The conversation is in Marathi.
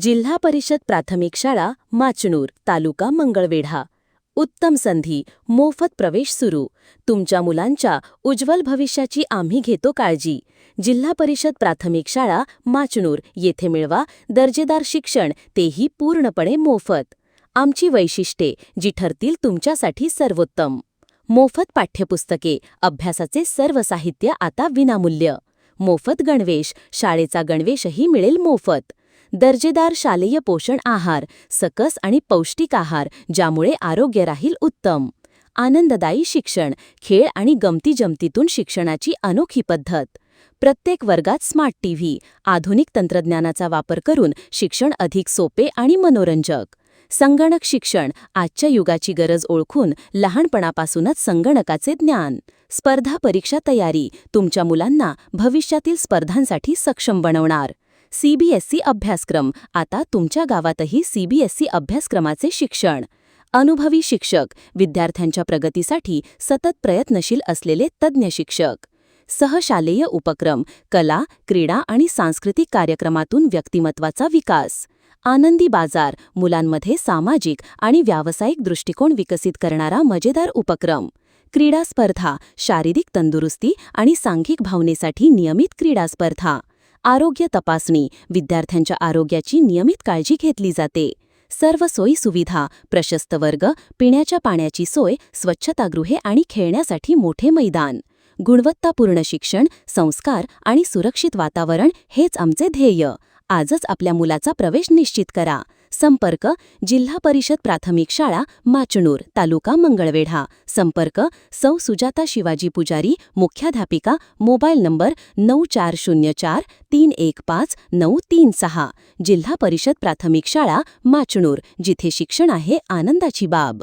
जिल्हा परिषद प्राथमिक शाळा माचणूर तालुका मंगळवेढा. उत्तम संधी मोफत प्रवेश सुरू. तुमच्या मुलांच्या उज्ज्वल भविष्याची आम्ही घेतो काळजी. जिल्हा परिषद प्राथमिक शाळा माचणूर येथे मिळवा दर्जेदार शिक्षण तेही पूर्णपणे मोफत. आमची वैशिष्ट्ये जी ठरतील तुमच्यासाठी सर्वोत्तम. मोफत पाठ्यपुस्तके अभ्यासाचे सर्व साहित्य आता विनामूल्य. मोफत गणवेश शाळेचा गणवेशही मिळेल मोफत. दर्जेदार शालेय पोषण आहार सकस आणि पौष्टिक आहार ज्यामुळे आरोग्य राहील उत्तम. आनंददायी शिक्षण खेळ आणि गमतीजमतीतून शिक्षणाची अनोखी पद्धत. प्रत्येक वर्गात स्मार्ट टीव्ही आधुनिक तंत्रज्ञानाचा वापर करून शिक्षण अधिक सोपे आणि मनोरंजक. संगणक शिक्षण आजच्या युगाची गरज ओळखून लहानपणापासूनच संगणकाचे ज्ञान. स्पर्धा परीक्षा तयारी तुमच्या मुलांना भविष्यातील स्पर्धांसाठी सक्षम बनवणार. सीबीएसई अभ्यासक्रम. आता तुमच्या गावातही सीबीएसई अभ्यासक्रमाचे शिक्षण. अनुभवी शिक्षक विद्यार्थ्यांच्या प्रगतीसाठी सतत प्रयत्नशील असलेले तज्ज्ञ शिक्षक. सहशालेय उपक्रम कला क्रीडा आणि सांस्कृतिक कार्यक्रमातून व्यक्तिमत्वाचा विकास. आनंदी बाजार मुलांमध्ये सामाजिक आणि व्यावसायिक दृष्टिकोन विकसित करणारा मजेदार उपक्रम. क्रीडा स्पर्धा शारीरिक तंदुरुस्ती आणि सांघिक भावनेसाठी नियमित क्रीडा स्पर्धा. आरोग्य तपासणी. विद्यार्थ्यांच्या आरोग्याची नियमित काळजी घेतली जाते. सर्व सोयी सुविधा प्रशस्त वर्ग पिण्याच्या पाण्याची सोय स्वच्छतागृहे आणि खेळण्यासाठी मोठे मैदान. गुणवत्तापूर्ण शिक्षण संस्कार आणि सुरक्षित वातावरण हेच आमचे ध्येय. आजच आपल्या मुलाचा प्रवेश निश्चित करा. संपर्क जिल्हा परिषद प्राथमिक शाळा माचणूर तालुका मंगळवेढा. संपर्क सौ सुजाता शिवाजी पुजारी मुख्याध्यापिका मोबाईल नंबर नऊ चार शून्य चार तीन एक पाच नऊ तीन सहा. जिल्हा परिषद प्राथमिक शाळा माचणूर जिथे शिक्षण आहे आनंदाची बाब.